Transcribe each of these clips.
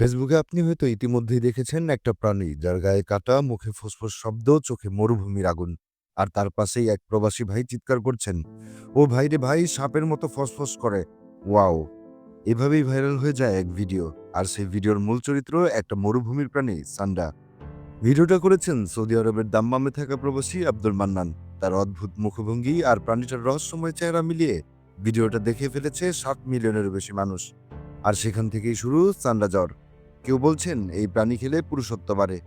ফেসবুকে আপনি হয়তো ইতিমধ্যেই দেখেছেন একটা প্রাণী, যার গায়ে কাটা, মুখে ফুসফুস শব্দ, চোখে মরুভূমির আগুন। আর তার পাশেই এক প্রবাসী ভাই চিৎকার করছেন, ও ভাই রে ভাই, সাপের মতো ফসফস করে। ওয়াও! এভাবেই ভাইরাল হয়ে যায় এক ভিডিও। আর সেই ভিডিওর মূল চরিত্র একটা মরুভূমির প্রাণী, সান্ডা। ভিডিওটা করেছেন সৌদি আরবের দাম্মামে থাকা প্রবাসী আব্দুল মান্নান। তার অদ্ভুত মুখভঙ্গি আর প্রাণীটার রহস্যময় চেহারা মিলিয়ে ভিডিওটা দেখে ফেলেছে সাত মিলিয়নেরও বেশি মানুষ। আর সেখান থেকেই শুরু সান্ডা জ্বর। কেউ বলছেন, এই প্রাণী খেলে পুরুষত্ব বাড়ে।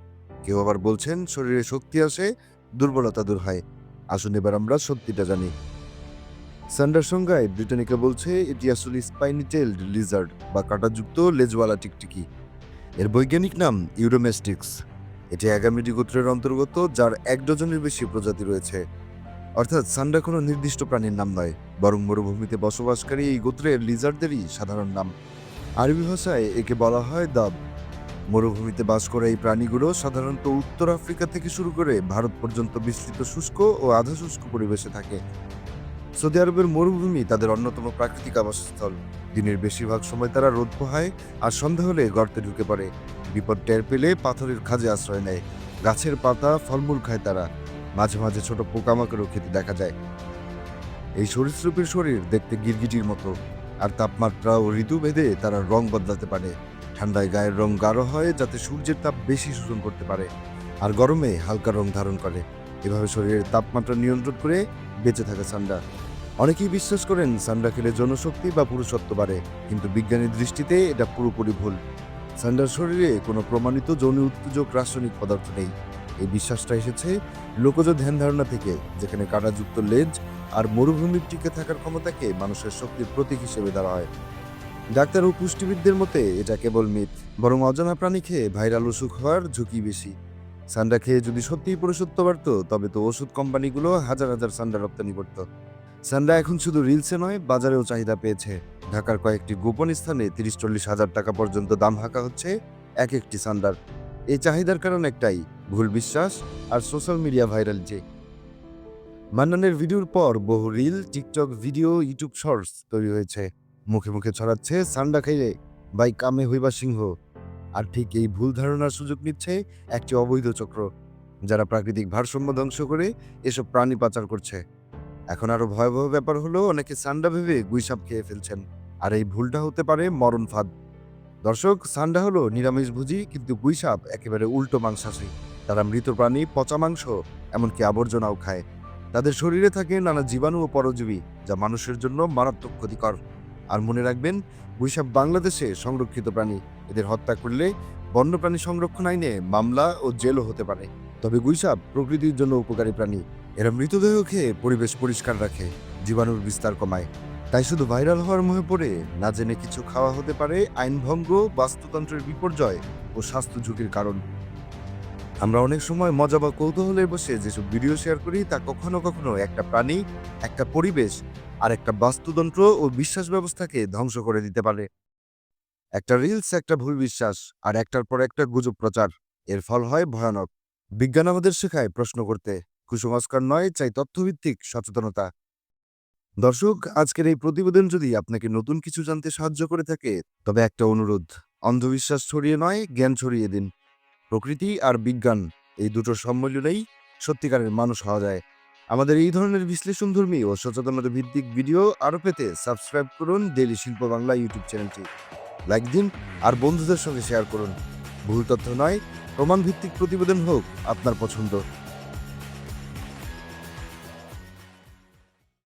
কেউ আবার বলছেন, শরীরে শক্তি আসে, দুর্বলতা দূর হয়। আসুন এবার আমরা সত্যিটা জানি। সান্ডার সংজ্ঞায় ব্রিটানিকা বলছে, এটি আসলে স্পাইনি টেলড লিজার্ড বা কাঁটাযুক্ত লেজওয়ালা টিকটিকি। এর বৈজ্ঞানিক নাম ইউরোমেস্টিক্স। এটি অ্যাগামিডি গোত্রের অন্তর্গত, যার এক ডজনের বেশি প্রজাতি রয়েছে। অর্থাৎ সান্ডা কোনো নির্দিষ্ট প্রাণীর নাম নয়, বরং মরুভূমিতে বসবাসকারী এই গোত্রের লিজার্ডদেরই সাধারণ নাম। আরবি ভাষায় একে বলা হয় দাব মরুভূমিতে বাস করা এই প্রাণীগুলো সাধারণত উত্তর আফ্রিকা থেকে শুরু করে ভারত পর্যন্ত বিস্তৃত শুষ্ক ও আধা শুষ্ক পরিবেশে থাকে। সৌদি আরবের মরুভূমি তাদের অন্যতম প্রাকৃতিক আবাসস্থল। দিনের বেশিরভাগ সময় তারা রোদ পোহায় আর সন্ধ্যা হলে গর্তে ঢুকে পড়ে। বিপদ টের পেলে পাথরের খাজে আশ্রয় নেয়। গাছের পাতা ফলমূল খায় তারা। মাঝে মাঝে ছোট পোকামাকড়ও খেতে দেখা যায়। এই সরীসৃপের শরীর দেখতে গিরগিটির মতো। আর তাপমাত্রা ও ঋতু ভেদে তারা রং বদলাতে পারে। ঠান্ডায় গায়ের রং গাঢ় হয় যাতে সূর্যের তাপ বেশি শোষণ করতে পারে। আর গরমে হালকা রং ধারণ করে। এভাবে শরীরের তাপমাত্রা নিয়ন্ত্রণ করে বেঁচে থাকে সান্ডা। অনেকেই বিশ্বাস করেন সান্ডা খেলে জনশক্তি বা পুরুষত্ব বাড়ে, কিন্তু বিজ্ঞানীর দৃষ্টিতে এটা পুরোপুরি ভুল। সান্ডার শরীরে কোনো প্রমাণিত যৌন উত্তেজক রাসায়নিক পদার্থ নেই। এই বিশ্বাসটা এসেছে লোকজ ধ্যান ধারণা থেকে, যেখানে কাঁটাযুক্ত লেজ আর মরুভূমির টিকে থাকার ক্ষমতাকে মানুষের শক্তির প্রতীক হিসেবে ধরা হয়। ডাক্তার ও পুষ্টিবিদদের মতে এটা কেবল মিথ, বরং অজানা প্রাণী খেয়ে ভাইরাল অসুখ হওয়ার ঝুঁকি বেশি। সান্ডা খেয়ে যদি সত্যিই পুরুষত্ব বাড়ত, তবে তো ওষুধ কোম্পানিগুলো হাজার হাজার সান্ডা রপ্তানি করত। সান্ডা এখন শুধু রিলসে নয়, বাজারেও চাহিদা পেয়েছে। ঢাকার কয়েকটি গোপন স্থানে তিরিশ চল্লিশ হাজার টাকা পর্যন্ত দাম হাঁকা হচ্ছে এক একটি সান্ডার। এই চাহিদার কারণ একটাই, ভুল বিশ্বাস আর সোশ্যাল মিডিয়া ভাইরাল যে। মান্নানের ভিডিওর পর বহু reel, TikTok video, YouTube shorts তৈরি হয়েছে। মুখে মুখে ছড়াচ্ছে, সান্ডা খাইলে বাই কামে হইবা সিংহ। আর ঠিক এই ভুল ধারণার সুযোগ নিচ্ছে একটি অবৈধ চক্র, যারা প্রাকৃতিক ভারসাম্য ধ্বংস করে এসব প্রাণী পাচার করছে। এখন আরও ভয়াবহ ব্যাপার হলো, অনেকে সান্ডা ভেবে গুইসাপ খেয়ে ফেলছেন, আর এই ভুলটা হতে পারে মরণ ফাঁদ। দর্শক, সান্ডা হলো নিরামিষভোজী কিন্তু গুইসাপ একেবারে উল্টো মাংসাশী। তারা মৃত প্রাণী, পচা মাংস, এমনকি আবর্জনাও খায়। তাদের শরীরে থাকে নানা জীবাণু ও পরজীবী, যা মানুষের জন্য মারাত্মক ক্ষতিকর। আর মনে রাখবেন গুইসাপ বাংলাদেশে সংরক্ষিত প্রাণী। এদের হত্যা করলে বন্যপ্রাণী সংরক্ষণ আইনে মামলা ও জেলও হতে পারে। তবে গুইসাপ প্রকৃতির জন্য উপকারী প্রাণী। এরা মৃতদেহ খেয়ে পরিবেশ পরিষ্কার রাখে, জীবাণুর বিস্তার কমায়। তাই শুধু ভাইরাল হওয়ার মুখে পড়ে না জেনে কিছু খাওয়া হতে পারে আইনভঙ্গ, বাস্তুতন্ত্রের বিপর্যয় ও স্বাস্থ্য ঝুঁকির কারণ। আমরা অনেক সময় মজা বা কৌতূহলে বসে যেসব ভিডিও শেয়ার করি, তা কখনো কখনো একটা প্রাণী, একটা পরিবেশ আর একটা বাস্তুতন্ত্র ও বিশ্বাস ব্যবস্থাকে ধ্বংস করে দিতে পারে। একটা রিলস একটা ভুল বিশ্বাস আর একটার পর একটা গুজব প্রচার, এর ফল হয় ভয়ানক। বিজ্ঞান আমাদের শেখায় প্রশ্ন করতে কুসংস্কার নয়, চাই তথ্যভিত্তিক সচেতনতা। দর্শক, আজকের এই প্রতিবেদন যদি আপনাকে নতুন কিছু জানতে সাহায্য করে থাকে, তবে একটা অনুরোধ, অন্ধবিশ্বাস ছড়িয়ে নয়, জ্ঞান ছড়িয়ে দিন। প্রকৃতি আর বিজ্ঞান, এই দুটোর সম্মিলনেই সত্যিকারের মানুষ হওয়া যায়। আমাদের এই ধরনের বিশ্লেষণধর্মী ও সচেতনতা ভিত্তিক ভিডিও আরও পেতে সাবস্ক্রাইব করুন ডেলি শিল্প বাংলা ইউটিউব চ্যানেলটি। লাইক দিন আর বন্ধুদের সঙ্গে শেয়ার করুন। ভুল তথ্য নয় প্রমাণ ভিত্তিক প্রতিবেদন হোক আপনার পছন্দ।